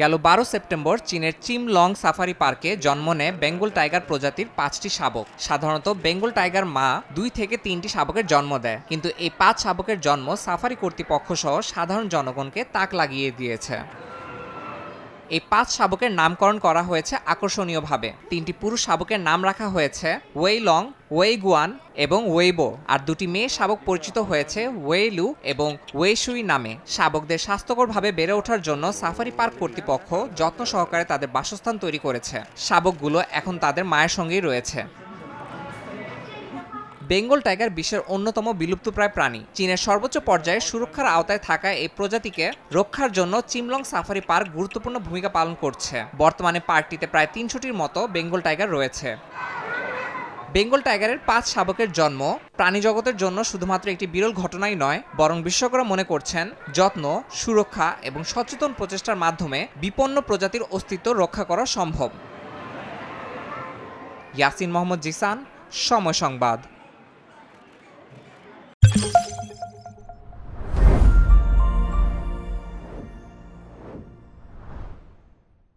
গেল বারো সেপ্টেম্বর চীনের চিম লং সাফারি পার্কে জন্ম নেয় বেঙ্গল টাইগার প্রজাতির পাঁচটি শাবক। সাধারণত বেঙ্গল টাইগার মা দুই থেকে তিনটি শাবকের জন্ম দেয়। কিন্তু এই পাঁচ শাবকের জন্ম সাফারি কর্তৃপক্ষ সহ সাধারণ জনগণকে তাক লাগিয়ে দিয়েছে। এই পাঁচ শাবকের নামকরণ করা হয়েছে আকর্ষণীয়ভাবে। তিনটি পুরুষ শাবকের নাম রাখা হয়েছে ওয়েই লং, ওয়েই গুয়ান এবং ওয়েবো আর দুটি মেয়ে শাবক পরিচিত হয়েছে ওয়েইলু এবং ওয়েশুই নামে। শাবকদের স্বাস্থ্যকরভাবে বেড়ে ওঠার জন্য সাফারি পার্ক কর্তৃপক্ষ যত্ন সহকারে তাদের বাসস্থান তৈরি করেছে। শাবকগুলো এখন তাদের মায়ের সঙ্গেই রয়েছে। বেঙ্গল টাইগার বিশ্বের অন্যতম বিলুপ্তপ্রায় প্রাণী। চীনের সর্বোচ্চ পর্যায়ে সুরক্ষার আওতায় থাকা এই প্রজাতিকে রক্ষার জন্য চিমলং সাফারি পার্ক গুরুত্বপূর্ণ ভূমিকা পালন করছে। বর্তমানে পার্কটিতে প্রায় তিনশোটির মতো বেঙ্গল টাইগার রয়েছে। বেঙ্গল টাইগারের পাঁচ শাবকের জন্ম প্রাণী জগতের জন্য শুধুমাত্র একটি বিরল ঘটনাই নয়, বরং বিশ্বকরা মনে করছেন যত্ন, সুরক্ষা এবং সচেতন প্রচেষ্টার মাধ্যমে বিপন্ন প্রজাতির অস্তিত্ব রক্ষা করা সম্ভব। ইয়াসিন মোহাম্মদ জিসান, সময় সংবাদ।